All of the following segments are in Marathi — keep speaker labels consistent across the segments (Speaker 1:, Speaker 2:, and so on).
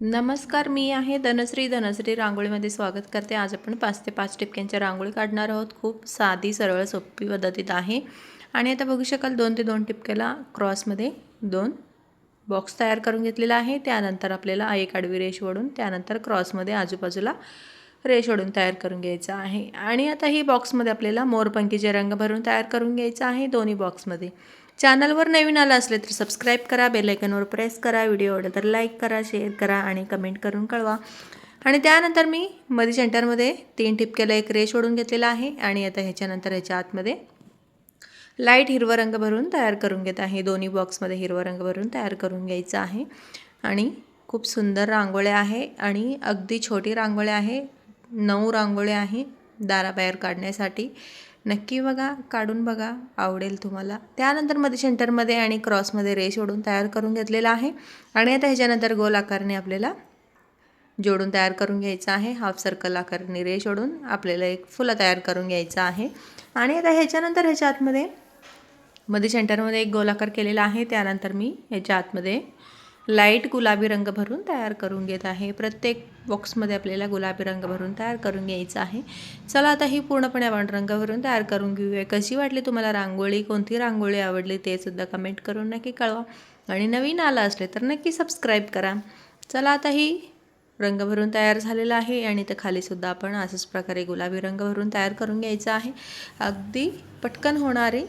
Speaker 1: नमस्कार मी आहे धनश्री. धनश्री रांगोळीमध्ये स्वागत करते. आज आपण पाच ते पाच टिपक्यांच्या रांगोळी काढणार आहोत. खूप साधी सरळ सोपी पद्धतीत आहे. आणि आता बघू शकाल दोन ते दोन टिपक्याला क्रॉसमध्ये दोन बॉक्स तयार करून घेतलेला आहे. त्यानंतर आपल्याला एक आडवी रेष ओढून त्यानंतर क्रॉसमध्ये आजूबाजूला रेष ओढून तयार करून घ्यायचा आहे. आणि आता ही बॉक्समध्ये आपल्याला मोरपंखीचे रंग भरून तयार करून घ्यायचा आहे. दोन्ही बॉक्समध्ये. चॅनलवर नवीन आलं असले तर सबस्क्राईब करा बेलायकनवर प्रेस करा व्हिडिओ आवडला तर लाईक करा शेअर करा आणि कमेंट करून कळवा. आणि त्यानंतर मी मधी सेंटरमध्ये तीन ठिपक्याला एक रेश ओढून घेतलेला आहे आणि आता ह्याच्यानंतर ह्याच्या आतमध्ये लाइट हिरवा रंग भरून तयार करून घेत आहे. दोन्ही बॉक्समध्ये हिरवा रंग भरून तयार करून घ्यायचा आहे. आणि खूप सुंदर रांगोळ्या आहे आणि अगदी छोटी रांगोळ्या आहे. नऊ रांगोळ्या आहे दाराबाहेर काढण्यासाठी. नक्की बघा काढून बघा आवडेल तुम्हाला. त्यानंतरमध्ये सेंटरमध्ये आणि क्रॉसमध्ये रेष ओढून तयार करून घेतलेला आहे. आणि आता ह्याच्यानंतर गोल आकारने आपल्याला जोडून तयार करून घ्यायचं आहे. हाफ सर्कल आकारने रेष ओढून आपल्याला एक फुलं तयार करून घ्यायचं आहे. आणि आता ह्याच्यानंतर ह्याच्या आतमध्ये मध्ये सेंटरमध्ये एक गोलाकार केलेला आहे. त्यानंतर मी ह्याच्या आतमध्ये लाइट गुलाबी रंग भरून तयार करून घेत आहे. प्रत्येक बॉक्समध्ये आपल्याला गुलाबी रंग भरून तयार करून घ्यायचं आहे. चला आता ही पूर्णपणे आपण रंग भरून तयार करून घेऊया. कशी वाटली तुम्हाला रांगोळी? कोणती रांगोळी आवडली ते सुद्धा कमेंट करून नक्की कळवा. आणि नवीन आलं असले तर नक्की सबस्क्राईब करा. चला आता ही रंग भरून तयार झालेला आहे आणि तर खालीसुद्धा आपण असंच प्रकारे गुलाबी रंग भरून तयार करून घ्यायचा आहे. अगदी पटकन होणारी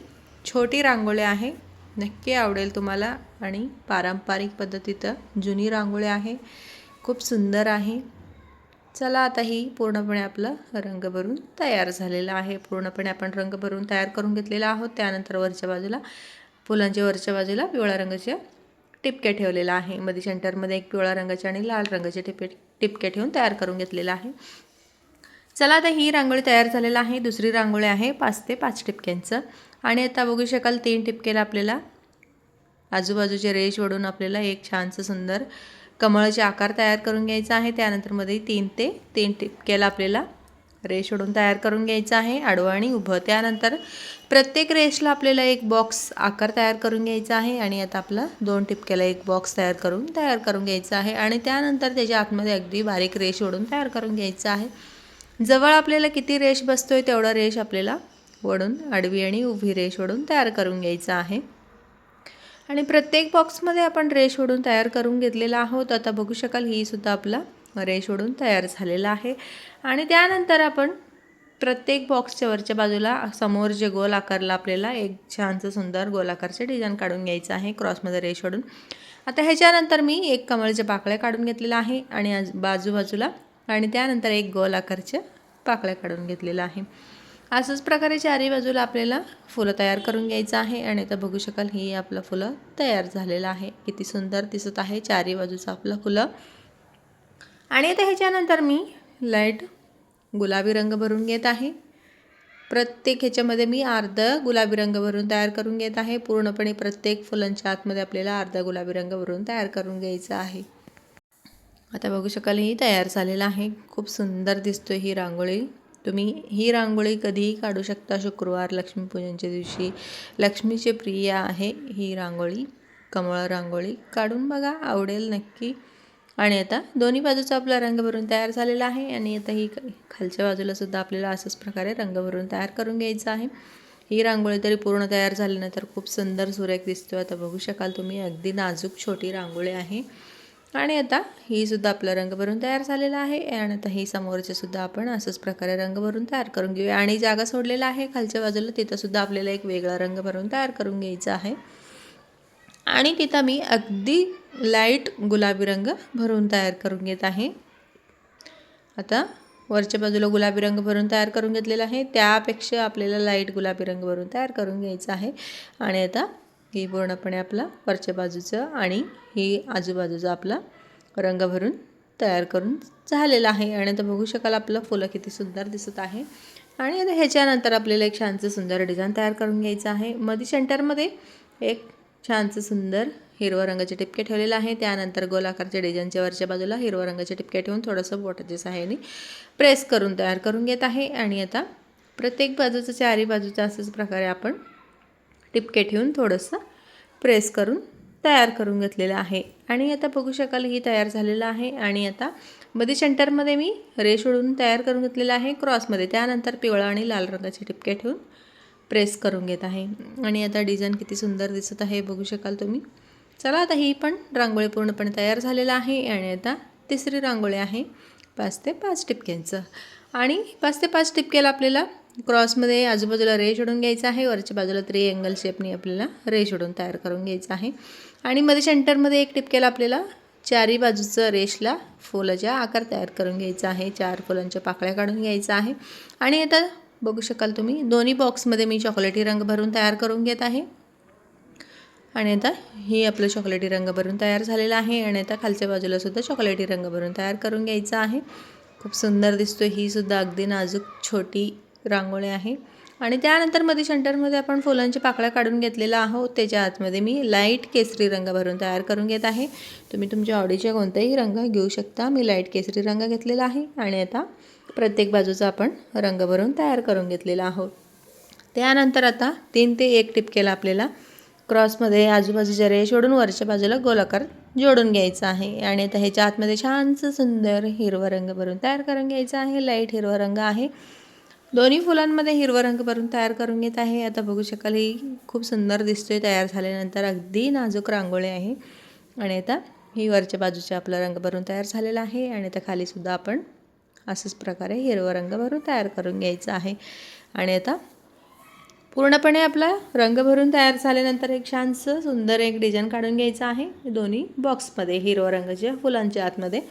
Speaker 1: छोटी रांगोळी आहे. नक्की आवडेल तुम्हाला आणि पारंपरिक पद्धतीत जुनी रांगोळी आहे. खूप सुंदर आहे. चला आता ही पूर्णपणे आपलं रंग भरून तयार झालेलं आहे. पूर्णपणे आपण रंग भरून तयार करून घेतलेला आहोत. त्यानंतर वरच्या बाजूला फुलांच्या वरच्या बाजूला पिवळ्या रंगाच्या टिपक्या ठेवलेला आहे. मध्ये सेंटरमध्ये एक पिवळ्या रंगाचे आणि लाल रंगाचे टिपके टिपके ठेवून तयार करून घेतलेला आहे. चला आता ही रांगोळी तयार झालेला आहे. दुसरी रांगोळी आहे पाच ते पाच टिपक्यांचं. आणि आता बघू शकाल तीन टिपकेला आपल्याला आजूबाजूचे रेष ओढून आपल्याला एक छानसं सुंदर कमळाचे आकार तयार करून घ्यायचा आहे. त्यानंतरमध्ये तीन ते तीन टिपक्याला आपल्याला रेष ओढून तयार करून घ्यायचं आहे. आडवं आणि उभं. त्यानंतर प्रत्येक रेषला आपल्याला एक बॉक्स आकार तयार करून घ्यायचा आहे आणि आता आपला दोन टिपक्याला एक बॉक्स तयार करून तयार करून घ्यायचा आहे. आणि त्यानंतर त्याच्या आतमध्ये अगदी बारीक रेष ओढून तयार करून घ्यायचं आहे. जवळ आपल्याला किती रेष बसतोय तेवढा रेष आपल्याला वडून आडवी आणि उभी रेष वडून तयार करून घ्यायचं आहे. आणि प्रत्येक बॉक्समध्ये आपण रेष ओढून तयार करून घेतलेला आहोत. आता बघू शकाल ही सुद्धा आपला रेष ओढून तयार झालेला आहे. आणि त्यानंतर आपण प्रत्येक बॉक्सच्या वरच्या बाजूला समोर जे गोल आकारला आपल्याला एक छानसं सुंदर गोलाकारचे डिझाईन काढून घ्यायचं आहे क्रॉसमध्ये रेष ओढून. आता ह्याच्यानंतर मी एक कमळच्या पाकळ्या काढून घेतलेलं आहे आणि आज बाजूबाजूला आणि त्यानंतर एक गोल आकारच्या पाकळ्या काढून घेतलेला आहे. असंच प्रकारे चारी बाजूला आपल्याला फुलं तयार करून घ्यायचं आहे. आणि आता बघू शकाल ही आपलं फुलं तयार झालेलं आहे. किती सुंदर दिसत आहे चारी बाजूचं आपलं फुलं. आणि आता ह्याच्यानंतर मी लाइट गुलाबी रंग भरून घेत आहे. प्रत्येक ह्याच्यामध्ये मी अर्ध गुलाबी रंग भरून तयार करून घेत आहे. पूर्णपणे प्रत्येक फुलांच्या आतमध्ये आपल्याला अर्धा गुलाबी रंग भरून तयार करून घ्यायचा आहे. आता बघू शकाल ही तयार झालेलं आहे. खूप सुंदर दिसतोय ही रांगोळी. तुम्ही ही रांगोळी कधीही काढू शकता. शुक्रवार लक्ष्मीपूजनच्या दिवशी लक्ष्मीचे प्रिय आहे ही रांगोळी. कमळ रांगोळी काढून बघा आवडेल नक्की. आणि आता दोन्ही बाजूचा आपला रंग भरून तयार झालेला आहे. आणि आता ही खालच्या बाजूला सुद्धा आपल्याला असंच प्रकारे रंग भरून तयार करून घ्यायचं आहे. ही रांगोळी तरी पूर्ण तयार झाल्यानंतर खूप सुंदर सुरेख दिसतो. आता बघू शकाल तुम्ही अगदी नाजूक छोटी रांगोळी आहे. आणि आता ही सुद्धा आपला रंग भरून तयार झालेला आहे. आणि आता ही समोरचे सुद्धा आपण असंच प्रकारे रंग भरून तयार करून घेऊया. आणि जागा सोडलेला आहे खालच्या बाजूला. तिथं सुद्धा आपल्याला एक वेगळा रंग भरून तयार करून घ्यायचा आहे. आणि तिथं मी अगदी लाइट गुलाबी रंग भरून तयार करून घेत आहे. आता वरच्या बाजूला गुलाबी रंग भरून तयार करून घेतलेला आहे. त्यापेक्षा आपल्याला लाइट गुलाबी रंग भरून तयार करून घ्यायचा आहे. आणि आता ही पूर्णपणे आपला वरच्या बाजूचं आणि ही आजूबाजूचा आपला रंग भरून तयार करून झालेला आहे. आणि आता बघू शकाल आपलं फुलं किती सुंदर दिसत आहे. आणि आता ह्याच्यानंतर आपल्याला एक छानचं सुंदर डिझाईन तयार करून घ्यायचं आहे. मध्ये सेंटरमध्ये एक छानसं सुंदर हिरवं रंगाचे टिपके ठेवलेलं आहे. त्यानंतर गोलाकारच्या डिझाईनच्या वरच्या बाजूला हिरवं रंगाचे टिपके ठेवून थोडंसं बोटाच्या सहाय्याने प्रेस करून तयार करून घेत आहे. आणि आता प्रत्येक बाजूचं चारी बाजूचं असंच प्रकारे आपण टिपके ठेवून थोडंसं प्रेस करून तयार करून घेतलेलं आहे. आणि आता बघू शकाल ही तयार झालेलं आहे. आणि आता मध्ये सेंटरमध्ये मी रेश ओढून तयार करून घेतलेलं आहे क्रॉसमध्ये. त्यानंतर पिवळा आणि लाल रंगाचे टिपके ठेवून प्रेस करून घेत आहे. आणि आता डिझाईन किती सुंदर दिसत आहे बघू शकाल तुम्ही. चला आता ही पण रांगोळी पूर्णपणे तयार झालेलं आहे. आणि आता तिसरी रांगोळी आहे पाच ते पाच टिपक्यांचं. आणि पाच ते पाच टिपक्याला आपल्याला क्रॉसमध्ये आजूबाजूला रे ओढून घ्यायचं आहे. वरच्या बाजूला थ्री अँगल शेपनी आपल्याला रे ओढून तयार करून घ्यायचं आहे. आणि मध्ये सेंटरमध्ये एक टिपक्याला आपल्याला. चारी बाजूचं रेशला फुलाचा आकार तयार करून घ्यायचा आहे. चार फुलांच्या पाकळ्या काढून घ्यायचा आहे. आणि आता बघू शकाल तुम्ही दोन्ही बॉक्समध्ये मी चॉकलेटी रंग भरून तयार करून घेत आहे. आणि आता ही आपलं चॉकलेटी रंग भरून तयार झालेला आहे. आणि आता खालच्या बाजूला सुद्धा चॉकलेटी रंग भरून तयार करून घ्यायचा आहे. खूप सुंदर दिसतो ही सुद्धा अगदी नाजूक छोटी रांगोळी आहे. आणि त्यानंतरमध्ये शंटरमध्ये आपण फुलांची पाकळ्या काढून घेतलेला आहोत. त्याच्या आतमध्ये मी लाइट केसरी रंग भरून तयार करून घेत आहे. तुम्ही तुमच्या आवडीचे कोणताही रंग घेऊ शकता. मी लाइट केसरी रंग घेतलेला आहे. आणि आता प्रत्येक बाजूचा आपण रंग भरून तयार करून घेतलेला आहोत. त्यानंतर आता तीन ते एक टिपकेला आपल्याला क्रॉसमध्ये आजूबाजूच्या रेष ओढून वरच्या बाजूला गोलाकार जोडून घ्यायचा आहे. आणि आता ह्याच्या आतमध्ये छानसं सुंदर हिरवा रंग भरून तयार करून घ्यायचा आहे. लाइट हिरवा रंग आहे. दोन्ही फुलांमध्ये हिरवा रंग भरून तयार करून घेत आहे. आता बघू शकाल ही खूप सुंदर दिसतोय. तयार झाल्यानंतर अगदी नाजूक रांगोळी आहे. आणि आता ही वरच्या बाजूचे आपला रंग भरून तयार झालेला आहे. आणि आता खालीसुद्धा आपण असंच प्रकारे हिरवा रंग भरून तयार करून घ्यायचा आहे. आणि आता पूर्णपणे आपला रंग भरून तयार झाल्यानंतर एक छानसं सुंदर एक डिझाईन काढून घ्यायचं आहे. दोन्ही बॉक्समध्ये हिरवा रंगाच्या फुलांच्या आतमध्ये.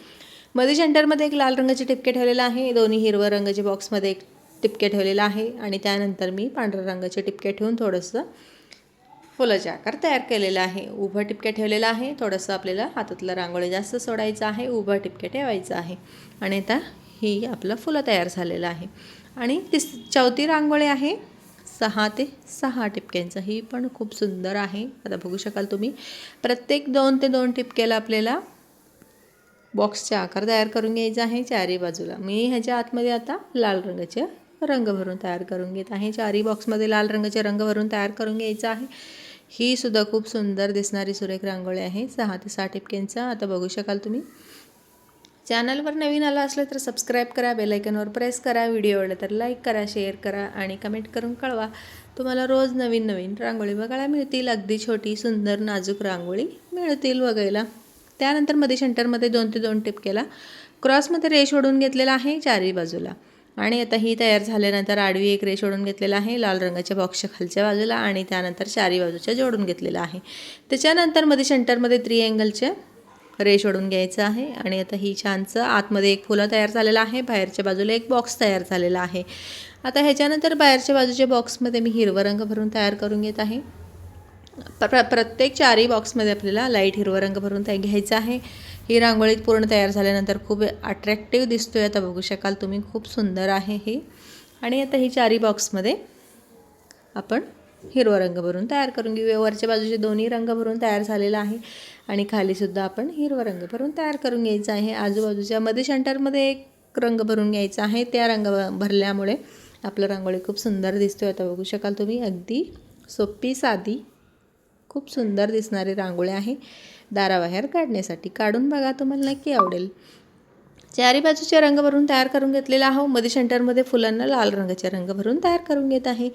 Speaker 1: मध्ये सेंटरमध्ये एक लाल रंगाचे ठिपके ठेवलेलं आहे. दोन्ही हिरवा रंगाच्या बॉक्समध्ये एक टिपके ठेवलेलं आहे आणि त्यानंतर मी पांढऱ्या रंगाचे टिपके ठेवून थोडंसं फुलाचे आकार तयार केलेला आहे. उभं टिपके ठेवलेलं आहे. थोडंसं आपल्याला हातातलं रांगोळी जास्त सोडायचं आहे. उभं टिपके ठेवायचं आहे. आणि आता ही आपलं फुलं तयार झालेलं आहे. आणि तिस चौथी रांगोळी आहे. सहा ते सहा टिपक्यांचं. ही पण खूप सुंदर आहे. आता बघू शकाल तुम्ही. प्रत्येक दोन ते दोन टिपक्याला आपल्याला बॉक्सचे आकार तयार करून घ्यायचा आहे. चारी बाजूला. मी ह्याच्या आतमध्ये आता लाल रंगाच्या रंग भरून तयार करून घेत आहे. चारी बॉक्समध्ये लाल रंगाचे रंग भरून तयार करून घ्यायचं आहे ही सुद्धा खूप सुंदर दिसणारी सुरेख रांगोळी आहे. सहा ते सहा टिपक्यांचा आता बघू शकाल तुम्ही. चॅनलवर नवीन आला असलं तर सबस्क्राईब करा बेलायकनवर प्रेस करा व्हिडिओ आवडला तर लाईक करा शेअर करा आणि कमेंट करून कळवा. तुम्हाला रोज नवीन नवीन रांगोळी बघायला मिळतील. अगदी छोटी सुंदर नाजूक रांगोळी मिळतील बघायला. त्यानंतरमध्ये सेंटरमध्ये दोन ते दोन टिपकेला क्रॉसमध्ये रेष ओढून घेतलेला आहे चारही बाजूला. आणि आता ही तयार झाल्यानंतर आडवी एक रेष ओढून घेतलेला आहे लाल रंगाच्या बॉक्सच्या खालच्या बाजूला आणि त्यानंतर चारी बाजूच्या जोडून घेतलेला आहे. त्याच्यानंतरमध्ये सेंटरमध्ये थ्री अँगलच्या रेष ओढून घ्यायचं आहे आणि आता ही छानचं आतमध्ये एक फुलं तयार झालेलं आहे बाहेरच्या बाजूला एक बॉक्स तयार झालेला आहे. आता ह्याच्यानंतर बाहेरच्या बाजूच्या बॉक्समध्ये मी हिरवा रंग भरून तयार करून घेत आहे. प्र प्रत्येक चारही बॉक्समध्ये आपल्याला लाइट हिरवा रंग भरून त्या घ्यायचा आहे. ही रांगोळी पूर्ण तयार झाल्यानंतर खूप अट्रॅक्टिव्ह दिसतो आहे आता बघू शकाल तुम्ही खूप सुंदर आहे हे. आणि आता ही चारी बॉक्समध्ये आपण हिरवा रंग भरून तयार करून घेऊया. वरच्या बाजूचे दोन्ही रंग भरून तयार झालेला आहे. आणि खालीसुद्धा आपण हिरवा रंग भरून तयार करून घ्यायचा आहे. आजूबाजूच्या मध्ये शंटरमध्ये एक रंग भरून घ्यायचा आहे. त्या रंग भरल्यामुळे आपलं रांगोळी खूप सुंदर दिसतो आता बघू शकाल तुम्ही अगदी सोपी साधी खूप सुंदर दिसणारी रांगोळी आहे. दाराबाहेर काढण्यासाठी काढून बघा तुम्हाला नक्की आवडेल. चारी बाजूचे रंग भरून तयार करून घेतलेला आहो मध्ये सेंटरमध्ये फुलांना लाल रंगाचे रंग भरून तयार करून घेत आहे.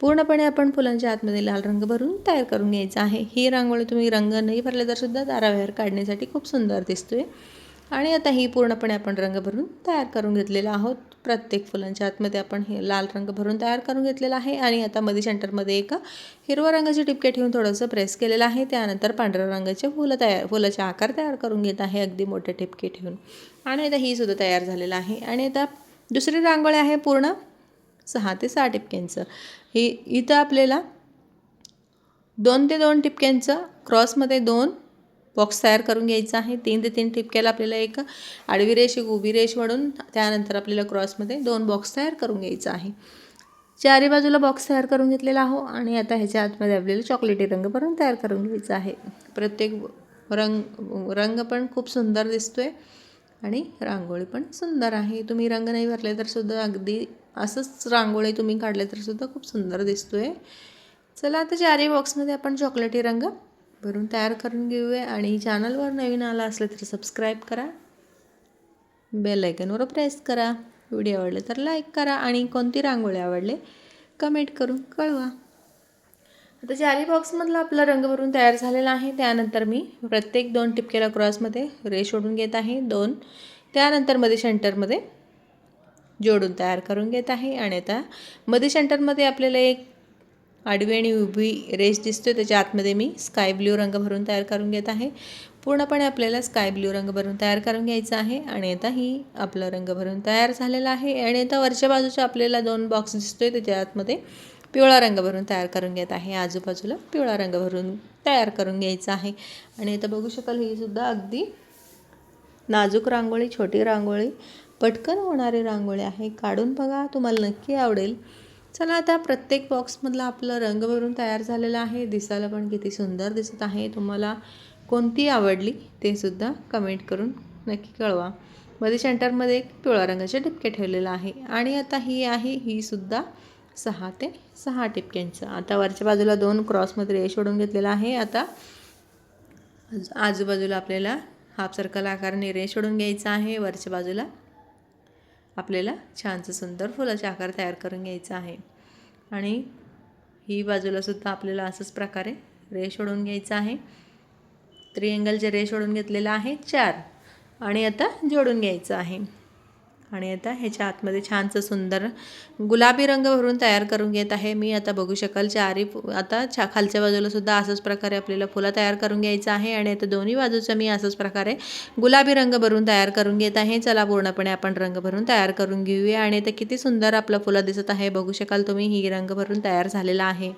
Speaker 1: पूर्णपणे आपण फुलांच्या आतमध्ये लाल रंग भरून तयार करून घ्यायचा आहे. ही रांगोळी तुम्ही रंग नाही भरले तर सुद्धा दाराबाहेर काढण्यासाठी खूप सुंदर दिसतोय. आणि आता ही पूर्णपणे आपण रंग भरून तयार करून घेतलेला आहोत. प्रत्येक फुलांच्या आतमध्ये आपण हे लाल रंग भरून तयार करून घेतलेला आहे आणि आता मध्ये सेंटरमध्ये एक हिरव्या रंगाचे टिपके ठेवून थोडंसं प्रेस केलेलं आहे. त्यानंतर पांढऱ्या रंगाचे फुलं तयार फुलाचे आकार तयार करून घेत आहे अगदी मोठे टिपके ठेवून. आणि आता ही सुद्धा तयार झालेलं आहे. आणि आता दुसरी रांगोळी आहे पूर्ण सहा ते सहा टिपक्यांचं ही इथं आपल्याला दोन ते दोन टिपक्यांचं क्रॉसमध्ये दोन बॉक्स तयार करून घ्यायचा आहे. तीन ते तीन ठिपक्याला आपल्याला एक आडवी रेष एक उभी रेष म्हणून त्यानंतर आपल्याला क्रॉसमध्ये दोन बॉक्स तयार करून घ्यायचा आहे. चारी बाजूला बॉक्स तयार करून घेतलेला आहो आणि आता ह्याच्या आतमध्ये आपल्याला चॉकलेटी रंग पण तयार करून घ्यायचा आहे. प्रत्येक रंग रंग पण खूप सुंदर दिसतो आहे आणि रांगोळी पण सुंदर आहे. तुम्ही रंग नाही भरले तर सुद्धा अगदी असंच रांगोळी तुम्ही काढले तर सुद्धा खूप सुंदर दिसतो आहे चला आता चारही बॉक्समध्ये आपण चॉकलेटी रंग भरून तयार करून घेऊया. आणि चॅनलवर नवीन आला असलं तर सबस्क्राईब करा. बेल आयकनवर प्रेस करा. व्हिडिओ आवडले तर लाईक करा. आणि कोणती रांगोळी आवडले कमेंट करून कळवा. आता जारी बॉक्समधला आपला रंग भरून तयार झालेला आहे. त्यानंतर मी प्रत्येक दोन टिपकेला क्रॉसमध्ये रेश ओढून घेत आहे. दोन. त्यानंतरमध्ये सेंटरमध्ये जोडून तयार करून घेत आहे. आणि आता मध्ये सेंटरमध्ये आपल्याला एक आडवी आणि उभी रेस दिसतोय त्याच्या आतमध्ये मी स्काय ब्ल्यू रंग भरून तयार करून घेत आहे. पूर्णपणे आपल्याला स्काय ब्ल्यू रंग भरून तयार करून घ्यायचा आहे आणि आता ही आपला रंग भरून तयार झालेला आहे आणि आता वरच्या बाजूच्या आपल्याला दोन बॉक्स दिसतोय त्याच्या आतमध्ये पिवळा रंग भरून तयार करून घेत आहे. आजूबाजूला पिवळा रंग भरून तयार करून घ्यायचा आहे. आणि आता बघू शकाल ही सुद्धा अगदी नाजूक रांगोळी छोटी रांगोळी पटकन होणारी रांगोळी आहे. काढून बघा तुम्हाला नक्की आवडेल. चला आता प्रत्येक बॉक्समधला आपलं रंग भरून तयार झालेला आहे. दिसायला पण किती सुंदर दिसत आहे. तुम्हाला कोणती आवडली ते सुद्धा कमेंट करून नक्की कळवा. मध्ये सेंटरमध्ये एक पिवळ्या रंगाचे टिपके ठेवलेलं आहे. आणि आता ही आहे ही सुद्धा सहा ते सहा टिपक्यांचं आता वरच्या बाजूला दोन क्रॉसमध्ये रेश ओढून घेतलेला आहे. आता आजूबाजूला आपल्याला हाफ सर्कल आकाराने रेश ओढून घ्यायचा आहे. वरच्या बाजूला आपल्याला छानसं सुंदर फुलाचे आकार तयार करून घ्यायचा आहे. आणि ही बाजूलासुद्धा आपल्याला असंच प्रकारे रेश ओढून घ्यायचं आहे. त्रिअँगलचे रेश ओढून घेतलेलं आहे चार. आणि आता जोडून घ्यायचं आहे. आणि आता ह्याच्या आतमध्ये छानसं सुंदर गुलाबी रंग भरून तयार करून घेत आहे. मी आता बघू शकाल चारी आता छा खालच्या बाजूला सुद्धा असंच प्रकारे आपल्याला फुलं तयार करून घ्यायचं आहे आणि आता दोन्ही बाजूचं मी असंच प्रकारे गुलाबी रंग भरून तयार करून घेत आहे. चला पूर्णपणे आपण रंग भरून तयार करून घेऊया आणि आता किती सुंदर आपलं फुलं दिसत आहे. बघू शकाल तुम्ही ही रंग भरून तयार झालेला आहे.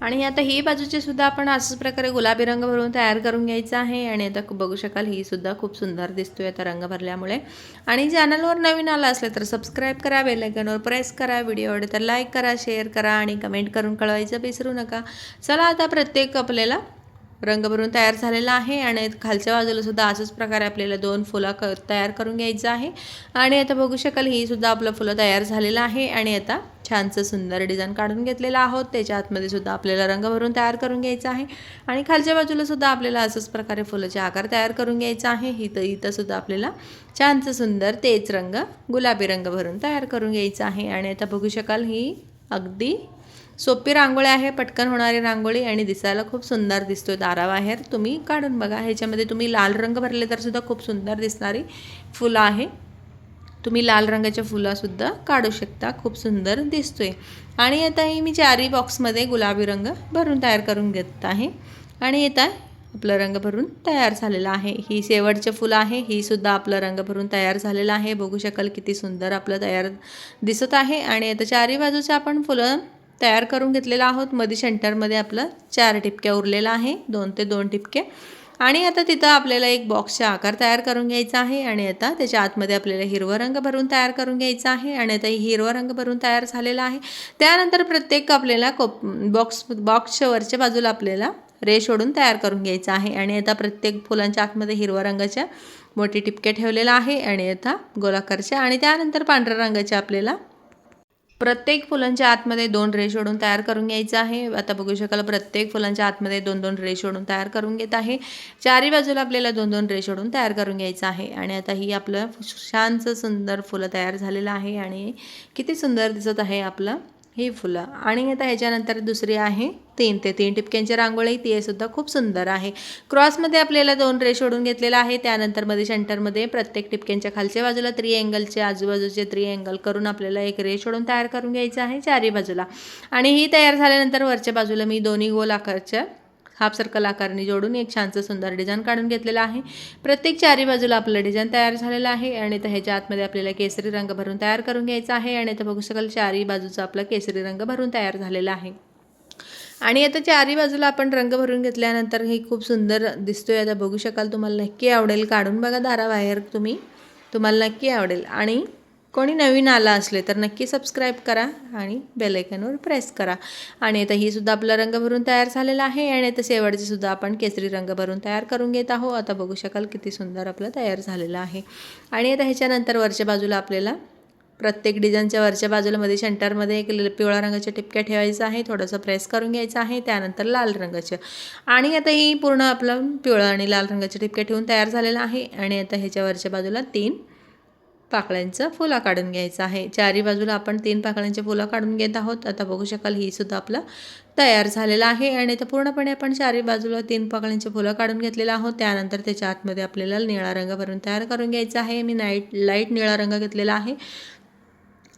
Speaker 1: आणि आता ही बाजूचे सुद्धा आपण असंच प्रकारे गुलाबी रंग भरून तयार करून घ्यायचा आहे. आणि आता बघू शकाल ही सुद्धा खूप सुंदर दिसतोय आता रंग भरल्यामुळे. आणि चॅनलवर नवीन आला असलं तर सबस्क्राईब करा बेलायकनवर प्रेस करा व्हिडिओ आवडे तर लाईक करा शेअर करा आणि कमेंट करून कळवायचं विसरू नका. चला आता प्रत्येक आपल्याला रंग भरून तयार झालेला आहे आणि खालच्या बाजूला सुद्धा असंच प्रकारे आपल्याला दोन फुलं क तयार करून घ्यायचं आहे. आणि आता बघू शकाल ही सुद्धा आपलं फुलं तयार झालेलं आहे आणि आता छानसं सुंदर डिझाईन काढून घेतलेलं आहोत. त्याच्या आतमध्ये सुद्धा आपल्याला रंग भरून तयार करून घ्यायचं आहे. आणि खालच्या बाजूला सुद्धा आपल्याला असंच प्रकारे फुलाचे आकार तयार करून घ्यायचा आहे. इथं इथं सुद्धा आपल्याला छानसं सुंदर तेच रंग गुलाबी रंग भरून तयार करून घ्यायचं आहे. आणि आता बघू शकाल ही अगदी सोपी रांगोळी आहे पटकन होणारी रांगोळी आणि दिसायला खूप सुंदर दिसतो दाराबाहेर तुम्ही काढून बघा. ह्याच्यामध्ये तुम्ही लाल रंग भरले तर सुद्धा खूप सुंदर दिसणारी फुलं आहे. तुम्ही लाल रंगाच्या फुलासुद्धा काढू शकता. खूप सुंदर दिसतोय. आणि आता ही मी चारी बॉक्समध्ये गुलाबी रंग भरून तयार करून घेत आहे. आणि येता आपला आपलं रंग भरून तयार झालेला आहे. ही शेवटचे फुलं आहे. ही सुद्धा आपलं रंग भरून तयार झालेला आहे. बघू शकाल किती सुंदर आपलं तयार दिसत आहे. आणि आता चारी बाजूचं आपण फुलं तयार करून घेतलेला आहोत. मध्ये सेंटरमध्ये आपलं चार टिपक्या उरलेला आहे. दोन ते दोन टिपके. आणि आता तिथं आपल्याला एक बॉक्सचा आकार तयार करून घ्यायचा आहे आणि आता त्याच्या आतमध्ये आपल्याला हिरवा रंग भरून तयार करून घ्यायचा आहे आणि आता हिरवा रंग भरून तयार झालेला आहे. त्यानंतर प्रत्येक आपल्याला कोप बॉक्स बॉक्सच्या वरच्या बाजूला आपल्याला रेश ओढून तयार करून घ्यायचं आहे. आणि आता प्रत्येक फुलांच्या आतमध्ये हिरवा रंगाच्या मोठी टिपके ठेवलेला आहे आणि आता गोलाकारच्या आणि त्यानंतर पांढऱ्या रंगाच्या आपल्याला प्रत्येक फुलांच्या आतमध्ये दोन रेश ओढून तयार करून घ्यायचं आहे. आता बघू शकाल प्रत्येक फुलांच्या आतमध्ये दोन दोन रेश ओढून तयार करून घेत आहे. चारी बाजूला आपल्याला दोन दोन रेश ओढून तयार करून घ्यायचं आहे. आणि आता ही आपलं छानसं सुंदर फुलं तयार झालेलं आहे. आणि किती सुंदर दिसत आहे आपलं. ही फुलं. आणि आता ह्याच्यानंतर दुसरी आहे तीन. ते तीन टिपक्यांची रांगोळी. ती सुद्धा खूप सुंदर आहे. क्रॉसमध्ये आपल्याला दोन रेश ओढून घेतलेला आहे. त्यानंतरमध्ये सेंटरमध्ये प्रत्येक टिपक्यांच्या खालच्या बाजूला त्रि अँगलचे आजूबाजूचे त्रि अँगल करून आपल्याला एक रेश ओढून तयार करून घ्यायचं आहे चारी बाजूला. आणि ही तयार झाल्यानंतर वरच्या बाजूला मी दोन्ही गोल आकारच्या हाफ सर्कल आकारने जोडून एक छानसं सुंदर डिझाईन काढून घेतलेला आहे. प्रत्येक चारी बाजूला आपलं डिझाईन तयार झालेलं आहे आणि तर ह्याच्या आतमध्ये आपल्याला केसरी रंग भरून तयार करून घ्यायचा आहे आणि तर बघू शकाल चारी बाजूचा आपला केसरी रंग भरून तयार झालेला आहे. आणि आता चारी बाजूला आपण रंग भरून घेतल्यानंतर हे खूप सुंदर दिसतोय. आता बघू शकाल तुम्हाला नक्की आवडेल. काढून बघा दाराबाहेर तुम्ही. तुम्हाला नक्की आवडेल. आणि कोणी नवीन आला असले तर नक्की सबस्क्राईब करा आणि बेलायकनवर प्रेस करा. आणि आता ही सुद्धा आपला रंग भरून तयार झालेला आहे आणि आता शेवटचे सुद्धा आपण केसरी रंग भरून तयार करून घेत आहोत. आता बघू शकाल किती सुंदर आपलं तयार झालेलं आहे. आणि आता ह्याच्यानंतर वरच्या बाजूला आपल्याला प्रत्येक डिझाईनच्या वरच्या बाजूलामध्ये सेंटरमध्ये एक पिवळ्या रंगाच्या टिपक्या ठेवायचं आहे. थोडंसं प्रेस करून घ्यायचं आहे. त्यानंतर लाल रंगाचं. आणि आता ही पूर्ण आपलं पिवळं आणि लाल रंगाच्या टिपक्या ठेवून तयार झालेलं आहे. आणि आता ह्याच्या वरच्या बाजूला तीन पाकळ्यांचं फुला काढून घ्यायचं आहे. चारी बाजूला आपण तीन पाकळ्यांचे फुलं काढून घेत आहोत. आता बघू शकाल ही सुद्धा आपलं तयार झालेलं आहे आणि तर पूर्णपणे आपण चारी बाजूला तीन पाकळ्यांचे फुलं काढून घेतलेलं आहोत. त्यानंतर त्याच्या आतमध्ये आपल्याला निळा रंग भरून तयार करून घ्यायचा आहे. मी नाईट लाइट निळा रंग घेतलेला आहे.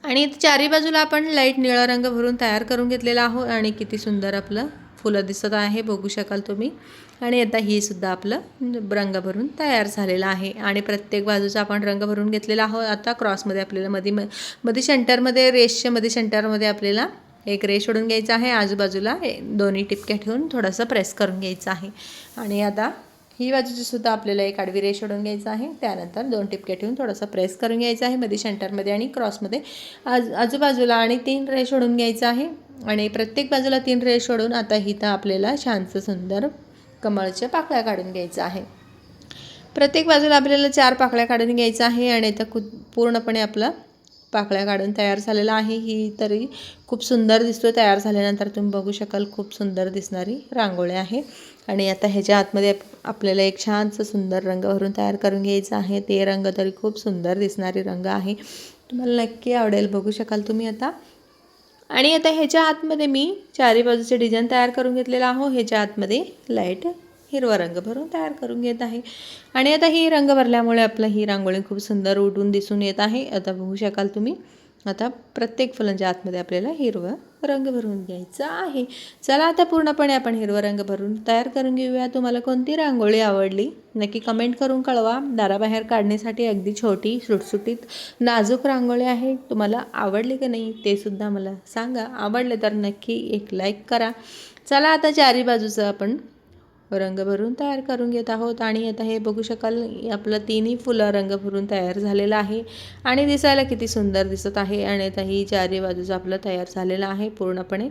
Speaker 1: आणि चारी बाजूला आपण लाइट निळा रंग भरून तयार करून घेतलेला आहोत. आणि किती सुंदर आपलं फुलं दिसत आहे बघू शकाल तुम्ही. आणि आता ही सुद्धा आपलं रंग भरून तयार झालेला आहे. आणि प्रत्येक बाजूचा आपण रंग भरून घेतलेला आहोत. आता क्रॉसमध्ये आपल्याला मध्ये मध्ये सेंटरमध्ये रेसच्या मध्ये सेंटरमध्ये आपल्याला एक रेश ओढून घ्यायचा आहे. आजूबाजूला दोन्ही टिपक्या ठेवून थोडंसं प्रेस करून घ्यायचं आहे. आणि आता ही बाजूची सुद्धा आपल्याला एक आडवी रेष ओढून घ्यायचं आहे. त्यानंतर दोन टिपके ठेवून थोडंसं प्रेस करून घ्यायचा आहे. मध्ये सेंटरमध्ये आणि क्रॉसमध्ये आज आजूबाजूला आणि तीन रेष ओढून घ्यायचं आहे. आणि प्रत्येक बाजूला तीन रेष ओढून आता इथं आपल्याला छानसं सुंदर कमळच्या पाकळ्या काढून घ्यायचं आहे. प्रत्येक बाजूला आपल्याला चार पाकळ्या काढून घ्यायचं आहे आणि इथं कु पूर्णपणे आपला पाकळ्या काढून तयार झालेला आहे. ही तरी खूप सुंदर दिसतो तयार झाल्यानंतर तुम्ही बघू शकाल खूप सुंदर दिसणारी रांगोळी आहे. आणि आता ह्याच्या आतमध्ये आपल्याला एक छानसं सुंदर रंग भरून तयार करून घ्यायचं आहे. ते रंग तरी खूप सुंदर दिसणारे रंग आहे. तुम्हाला नक्की आवडेल. बघू शकाल तुम्ही आता. आणि आता ह्याच्या आतमध्ये मी चारी बाजूचे डिझाईन तयार करून घेतलेला आहो. ह्याच्या आतमध्ये लाइट हिरवा रंग भरून तयार करून घेत आहे. आणि आता ही रंग भरल्यामुळे आपलं ही रांगोळी खूप सुंदर उठून दिसून येत आहे. आता बघू शकाल तुम्ही. आता प्रत्येक फुलांच्या आतमध्ये आपल्याला हिरवा रंग भरून घ्यायचा आहे. चला आता पूर्णपणे आपण हिरवा रंग भरून तयार करून घेऊया. तुम्हाला कोणती रांगोळी आवडली? नक्की कमेंट करून कळवा. दाराबाहेर काढण्यासाठी अगदी छोटी सुटसुटीत नाजूक रांगोळी आहे. तुम्हाला आवडली का नाही ते सुद्धा मला सांगा. आवडले तर नक्की एक लाईक करा. चला आता चारी बाजूचं आपण रंग भरून तयार करून घेत आहोत. आणि आता हे बघू शकाल आपलं तिन्ही फुलं रंग भरून तयार झालेलं आहे. आणि दिसायला किती सुंदर दिसत आहे. आणि आता ही चारी बाजूचं आपलं तयार झालेलं आहे पूर्णपणे.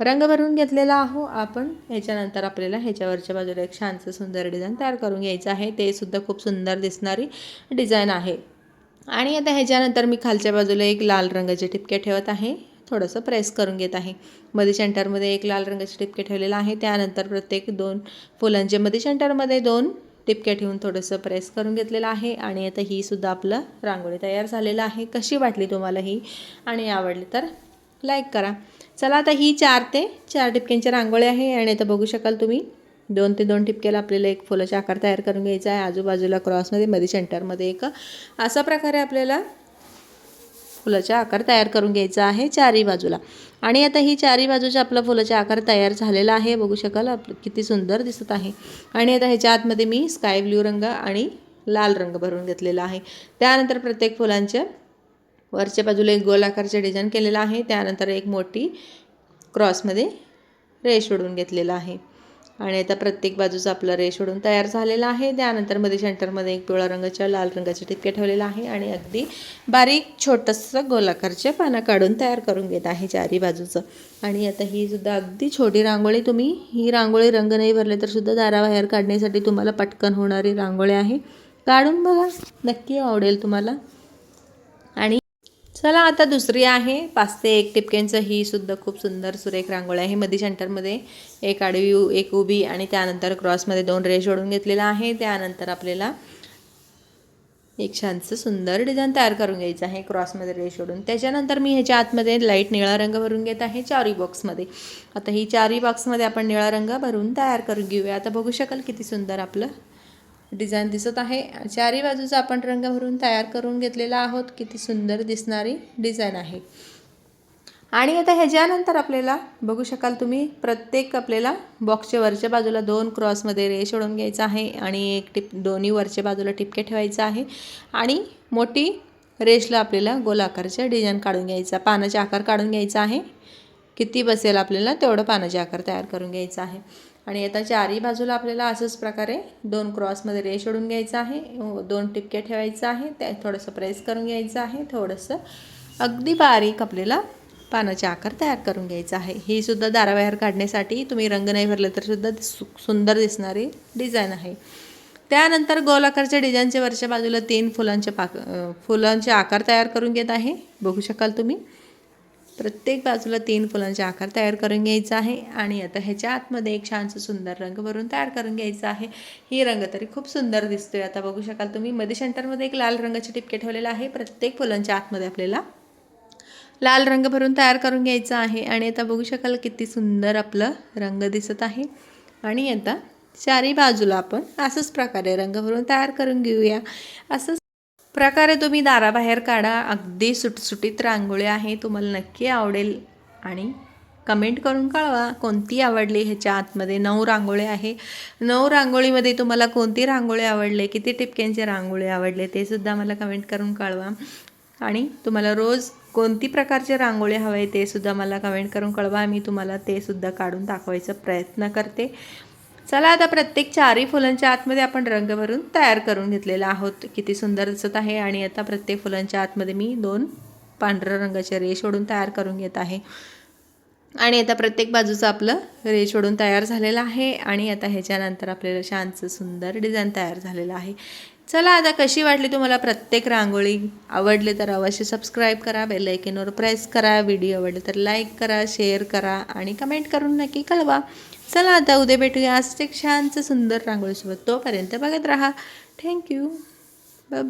Speaker 1: रंग भरून घेतलेला आहो आपण. ह्याच्यानंतर आपल्याला ह्याच्यावरच्या बाजूला एक छानसं सुंदर डिझाईन तयार करून घ्यायचं आहे. ते सुद्धा खूप सुंदर दिसणारी डिझाईन आहे. आणि आता ह्याच्यानंतर मी खालच्या बाजूला एक लाल रंगाचे ठिपके ठेवत आहे. थोडंसं प्रेस करून घेत आहे. मधी सेंटरमध्ये एक लाल रंगाचे टिपके ठेवलेलं आहे. त्यानंतर प्रत्येक दोन फुलांचे मधी सेंटरमध्ये दोन टिपक्या ठेवून थोडंसं प्रेस करून घेतलेलं आहे. आणि आता ही सुद्धा आपलं रांगोळी तयार झालेलं आहे. कशी वाटली तुम्हाला ही? आणि आवडली तर लाईक करा. चला आता ही चार ते चार टिपक्यांची रांगोळी आहे. आणि आता बघू शकाल तुम्ही दोन ते दोन टिपक्याला आपल्याला एक फुलाचा आकार तयार करून घ्यायचा आहे. आजूबाजूला क्रॉसमध्ये मध्ये सेंटरमध्ये एक. अशा प्रकारे आपल्याला फुलाचा आकार तयार करून घ्यायचा आहे चारी बाजूला. आणि आता ही चारी बाजूचा आपला फुलाचा आकार तयार झालेला आहे बघू शकाल आप किती सुंदर दिसत आहे. आणि आता ह्याच्या आतमध्ये मी स्काय ब्ल्यू रंग आणि लाल रंग भरून घेतलेला आहे. त्यानंतर प्रत्येक फुलांच्या वरच्या बाजूला एक गोलाकारचे डिझाईन केलेलं आहे. त्यानंतर एक मोठी क्रॉसमध्ये रेश ओढून घेतलेला आहे. आणि आता प्रत्येक बाजूचा आपला रेश ओढून तयार झालेला आहे. त्यानंतरमध्ये सेंटरमध्ये एक पिवळा रंगाच्या लाल रंगाचे टिपके ठेवलेला आहे आणि अगदी बारीक छोटंसं गोलाकारचे पानं काढून तयार करून घेत आहे चारी बाजूचं. आणि आता ही सुद्धा अगदी छोटी रांगोळी तुम्ही ही रांगोळी रंग नाही भरले तर सुद्धा दाराबाहेर काढण्यासाठी तुम्हाला पटकन होणारी रांगोळी आहे. काढून बघा नक्की आवडेल तुम्हाला. चला आता दुसरी आहे. पाच ते एक टिपक्यांचं ही सुद्धा खूप सुंदर सुरेख रांगोळी आहे. मध्ये सेंटरमध्ये एक आडवी एक उभी आणि त्यानंतर क्रॉसमध्ये दोन रेष ओढून घेतलेला आहे. त्यानंतर आपल्याला एक छानसं सुंदर डिझाईन तयार करून घ्यायचं आहे. क्रॉसमध्ये रेष ओढून त्याच्यानंतर मी ह्याच्या आतमध्ये लाइट निळा रंग भरून घेत आहे चारी बॉक्समध्ये. आता ही चारी बॉक्समध्ये आपण निळा रंग भरून तयार करून घेऊया. आता बघू शकाल किती सुंदर आपलं डिझाईन दिसत आहे. चारी बाजूचा आपण रंग भरून तयार करून घेतलेला आहोत. किती सुंदर दिसणारी डिझाईन आहे. आणि आता ह्याच्यानंतर आपल्याला बघू शकाल तुम्ही प्रत्येक आपल्याला बॉक्सच्या वरच्या बाजूला दोन क्रॉसमध्ये रेष ओढून घ्यायचा आहे आणि एक टिप दोन्ही वरच्या बाजूला टिपके ठेवायचं आहे. आणि मोठी रेषला आपल्याला गोलाकारच्या डिझाईन काढून घ्यायचा पानाचा आकार काढून घ्यायचा आहे. किती बसेल आपल्याला तेवढं पानाचे आकार तयार करून घ्यायचा आहे. आणि आता चारही बाजूला आपल्याला असंच प्रकारे दोन क्रॉसमध्ये रेष ओढून घ्यायचं आहे दोन टिपके ठेवायचं आहे त्या थोडंसं प्रेस करून घ्यायचं आहे थोडंसं अगदी बारीक आपल्याला पानाचे आकार तयार करून घ्यायचा आहे. ही सुद्धा दाराबाहेर काढण्यासाठी तुम्ही रंग नाही भरले तर सुद्धा सु सुंदर दिसणारी डिझाईन आहे. त्यानंतर गोलाकारच्या डिझाईनच्या वरच्या बाजूला तीन फुलांचे पाक फुलांचे आकार तयार करून घेत आहे. बघू शकाल तुम्ही. प्रत्येक बाजूला तीन फुलांचे आकार तयार करून घ्यायचा आहे आणि आता ह्याच्या आतमध्ये एक छानसं सुंदर रंग भरून तयार करून घ्यायचा आहे. ही रंग तरी खूप सुंदर दिसतोय. आता बघू शकाल तुम्ही मध्ये सेंटरमध्ये एक लाल रंगाचे टिपके ठेवलेला आहे. प्रत्येक फुलांच्या आतमध्ये आपल्याला लाल रंग भरून तयार करून घ्यायचा आहे. आणि आता बघू शकाल किती सुंदर आपलं रंग दिसत आहे. आणि आता चारी बाजूला आपण असंच प्रकारे रंग भरून तयार करून घेऊया. असंच प्रकारे तुम्ही दाराबाहेर काढा. अगदी सुटसुटीत रांगोळी आहे. तुम्हाला नक्की आवडेल आणि कमेंट करून कळवा कोणती आवडली ह्याच्या आतमध्ये. नऊ रांगोळी आहे. नऊ रांगोळीमध्ये तुम्हाला कोणती रांगोळी आवडले? किती टिपक्यांचे रांगोळी आवडले? ते सुद्धा मला कमेंट करून कळवा. आणि तुम्हाला रोज कोणती प्रकारचे रांगोळी हवे ते सुद्धा मला कमेंट करून कळवा. मी तुम्हाला ते सुद्धा काढून दाखवायचा प्रयत्न करते. चला आता प्रत्येक चारही फुलांच्या आतमध्ये आपण रंग भरून तयार करून घेतलेला आहोत. किती सुंदर दिसत आहे आणि आता प्रत्येक फुलांच्या आतमध्ये मी दोन पांढऱ्या रंगाचे रेष ओढून तयार करून घेत आहे. आणि आता प्रत्येक बाजूचं आपलं रेश ओढून तयार झालेलं आहे आणि आता ह्याच्यानंतर आपल्याला छानसं सुंदर डिझाईन तयार झालेलं आहे. चला आता कशी वाटली तुम्हाला प्रत्येक रांगोळी? आवडली तर अवश्य सबस्क्राईब करा बेल प्रेस करा व्हिडिओ आवडले तर लाईक करा शेअर करा आणि कमेंट करून नक्की कळवा. चला आता उद्या भेटूया असं एक छानचं सुंदर रांगोळीसोबत. तोपर्यंत बघत राहा. Thank you bye